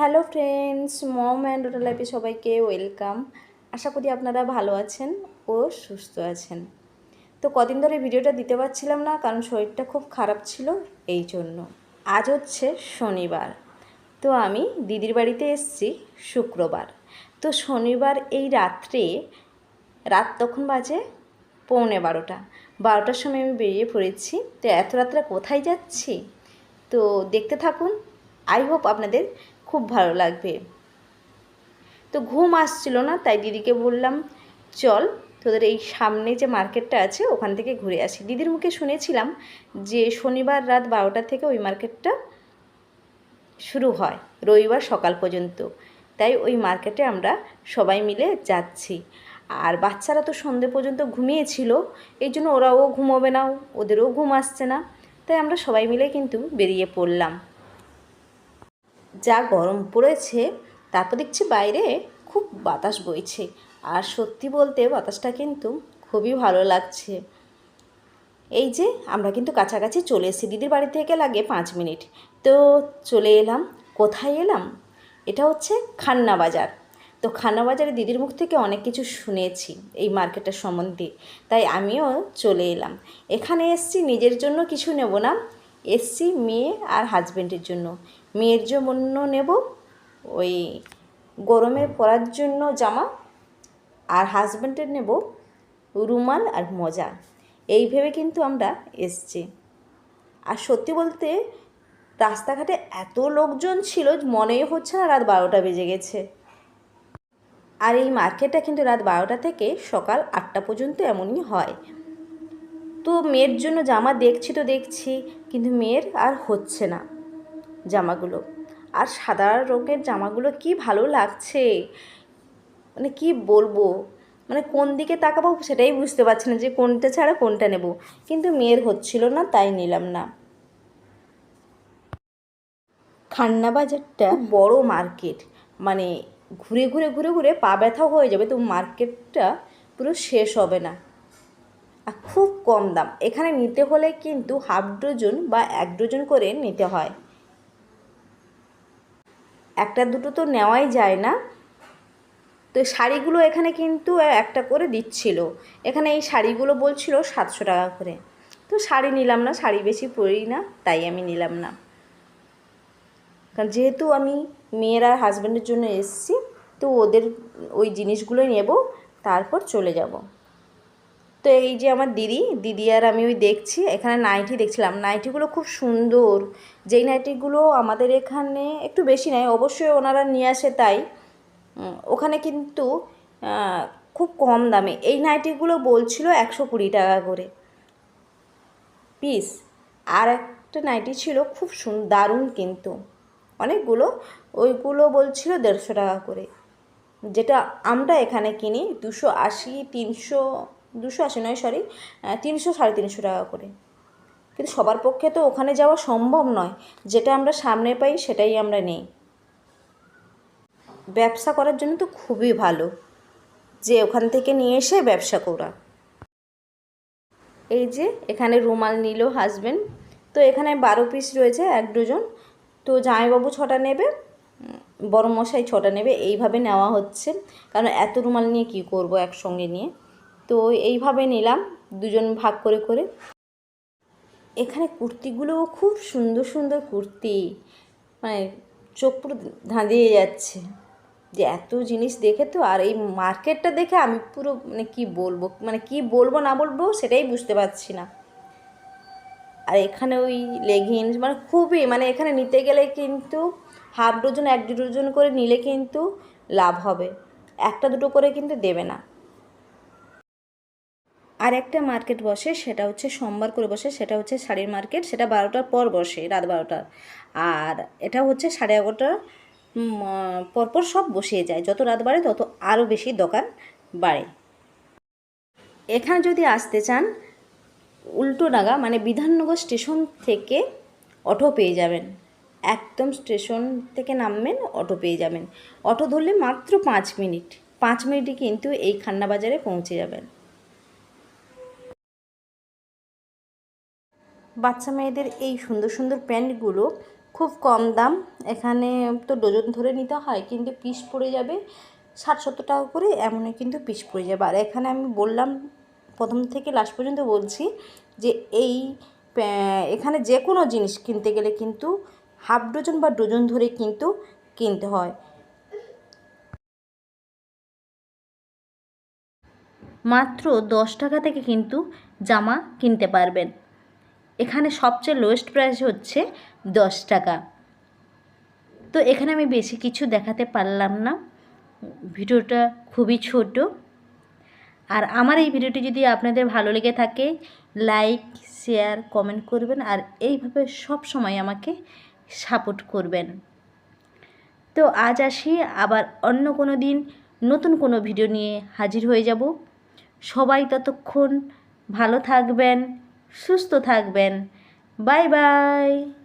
Hello friends, mom and লাইফে সবাইকে welcome. আশা করি আপনারা ভালো আছেন ও সুস্থ আছেন। তো কদিন ধরে ভিডিওটা দিতে পারছিলাম না, কারণ শরীরটা খুব খারাপ ছিল এই জন্য। আজ হচ্ছে শনিবার। তো আমি দিদির বাড়িতে এসেছি শুক্রবার। তো শনিবার এই রাত্রে, রাত তখন বাজে পৌনে বারোটা। বারোটার সময় আমি বেরিয়ে পড়েছি। তো এত রাত্রে কোথায় যাচ্ছি? তো দেখতে থাকুন। আই হোপ আপনাদের খুব ভালো লাগবে। তো ঘুম আসছিল না, তাই দিদিকে বললাম, চল, তোদের এই সামনে যে মার্কেটটা আছে, ওখান থেকে ঘুরে আসি। দিদির মুখে শুনেছিলাম যে শনিবার রাত বারোটা থেকে ওই মার্কেটটা শুরু হয়, রবিবার সকাল পর্যন্ত। তাই ওই মার্কেটে আমরা সবাই মিলে যাচ্ছি। আর বাচ্চারা তো সন্ধে পর্যন্ত ঘুমিয়েছিল, এই জন্য ওরাও ঘুমোবে না, ওদেরও ঘুম আসছে না। তাই আমরা সবাই মিলে কিন্তু বেরিয়ে পড়লাম। যা গরম পড়েছে তারপর দেখছি বাইরে খুব বাতাস বইছে। আর সত্যি বলতে বাতাসটা কিন্তু খুবই ভালো লাগছে। এই যে, আমরা কিন্তু কাছাকাছি চলে এসেছি। দিদির বাড়ি থেকে লাগে পাঁচ মিনিট। তো চলে এলাম। কোথায় এলাম? এটা হচ্ছে খান্না বাজার। তো খান্না বাজারে দিদির মুখ থেকে অনেক কিছু শুনেছি এই মার্কেটের সম্বন্ধে। তাই আমিও চলে এলাম। এখানে এসছি নিজের জন্য কিছু নেব না। এসছি মেয়ে আর হাজব্যান্ডের জন্য। মেয়ের জন্য নেব, ওই গরমে পরার জন্য জামা, আর হাজব্যান্ডের নেব রুমাল আর মজা। এই ভেবে কিন্তু আমরা এসছি। আর সত্যি বলতে রাস্তাঘাটে এত লোকজন ছিল, মনেই হচ্ছে না রাত বারোটা বেজে গেছে। আর এই মার্কেটটা কিন্তু রাত বারোটা থেকে সকাল আটটা পর্যন্ত এমনই হয়। তো মেয়ের জন্য জামা দেখছি তো দেখছি, কিন্তু মেয়ের আর হচ্ছে না। জামাগুলো। আর সাদা রঙের জামাগুলো কি ভালো লাগছে? মানে কি বলব? মানে কোন দিকে তাকাবো সেটাই বুঝতে পারছি না যে কোনটা ছাড়া কোনটা নেব। কিন্তু মেয়ের হচ্ছিল না, তাই নিলাম না। খান্না বাজারটা বড় মার্কেট। মানে ঘুরে ঘুরে ঘুরে ঘুরে পা ব্যথাও হয়ে যাবে, তো মার্কেটটা পুরো শেষ হবে না। আর খুব কম দাম। এখানে নিতে হলে কিন্তু হাফ ডজন বা এক ডজন করে নিতে হয়। একটা দুটো তো নেওয়াই যায় না। তো শাড়িগুলো এখানে কিন্তু একটা করে দিচ্ছিল। এখানে এই শাড়িগুলো বলছিল সাতশো টাকা করে। তো শাড়ি নিলাম না, শাড়ি বেশি পরি না, তাই আমি নিলাম না। কারণ যেহেতু আমি মেয়ের আর হাজব্যান্ডের জন্য এসেছি, তো ওদের ওই জিনিসগুলোই নেব, তারপর চলে যাব। তো এই যে আমার দিদি দিদি আর আমি ওই দেখছি, এখানে নাইটি দেখছিলাম। নাইটিগুলো খুব সুন্দর। যেই নাইটিগুলো আমাদের এখানে একটু বেশি নেয়, অবশ্যই ওনারা নিয়ে আসে তাই। ওখানে কিন্তু খুব কম দামে। এই নাইটিগুলো বলছিল একশো কুড়ি টাকা করে পিস আর একটা নাইটি ছিল খুব দারুণ কিন্তু। অনেকগুলো, ওইগুলো বলছিল দেড়শো টাকা করে। যেটা আমরা এখানে কিনি, দুশো আশি, তিনশো দুশো আশি, নয় সরি তিনশো, সাড়ে তিনশো টাকা করে। কিন্তু সবার পক্ষে তো ওখানে যাওয়া সম্ভব নয়। যেটা আমরা সামনে পাই, সেটাই আমরা নিই। ব্যবসা করার জন্য তো খুবই ভালো। যে ওখান থেকে নিয়ে এসে ব্যবসা করা। এই যে, এখানে রুমাল নিল হাজব্যান্ড তো এখানে বারো পিস রয়েছে, এক ডজন। তো জামাইবাবু ছটা নেবে বড় মশাই ছটা নেবে। এইভাবে নেওয়া হচ্ছে। কারণ এত রুমাল নিয়ে কি করব একসঙ্গে নিয়ে? তো এইভাবে নিলাম, দুজন ভাগ করে করে। এখানে কুর্তিগুলোও খুব সুন্দর সুন্দর কুর্তি মানে চোখ পুরো ধাঁধিয়ে যাচ্ছে। যে এত জিনিস দেখে তো, আর এই মার্কেটটা দেখে আমি পুরো মানে কি বলব মানে কি বলব না বলব সেটাই বুঝতে পারছি না। আর এখানে ওই লেগিংস মানে খুবই মানে এখানে নিতে গেলে কিন্তু হাফ ডজন, এক ডজন করে নিলে কিন্তু লাভ হবে। একটা দুটো করে কিন্তু দেবে না। আর একটা মার্কেট বসে, সেটা হচ্ছে সোমবার করে বসে, সেটা হচ্ছে শাড়ির মার্কেট সেটা বারোটার পর বসে, রাত বারোটার। আর এটা হচ্ছে সাড়ে এগারোটার পরপর সব বসিয়ে যায়। যত রাত বাড়ে, তত আরও বেশি দোকান বাড়ে। এখানে যদি আসতে চান উল্টোডাঙ্গা মানে বিধাননগর স্টেশন থেকে অটো পেয়ে যাবেন। একদম স্টেশন থেকে নামবেন, অটো পেয়ে যাবেন। অটো ধরলে মাত্র পাঁচ মিনিট। পাঁচ মিনিটে কিন্তু এই খান্না বাজারে পৌঁছে যাবেন। বাচ্চা মেয়েদের এই সুন্দর সুন্দর প্যান্টগুলো খুব কম দাম। এখানে তো ডজন ধরে নিতে হয়, কিন্তু পিস পড়ে যাবে ষাট সত্তর টাকা করে, এমনই কিন্তু পিস পড়ে যাবে। আর এখানে আমি বললাম, প্রথম থেকে লাস্ট পর্যন্ত বলছি যে এই এখানে যে কোনো জিনিস কিনতে গেলে কিন্তু হাফ ডজন বা ডজন ধরে কিন্তু কিনতে হয়। মাত্র দশ টাকা থেকে কিন্তু জামা কিনতে পারবেন। এখানে সবচেয়ে লোয়েস্ট প্রাইস হচ্ছে দশ টাকা। তো এখানে আমি বেশি কিছু দেখাতে পারলাম না। ভিডিওটা খুবই ছোট। আর আমার এই ভিডিওটি যদি আপনাদের ভালো লেগে থাকে লাইক শেয়ার কমেন্ট করবেন আর এইভাবে সব সময় আমাকে সাপোর্ট করবেন। তো আজ আসি, আবার অন্য কোনো দিন নতুন কোনো ভিডিও নিয়ে হাজির হয়ে যাব। সবাই ততক্ষণ ভালো থাকবেন। সুস্থ থাকবেন। Bye bye.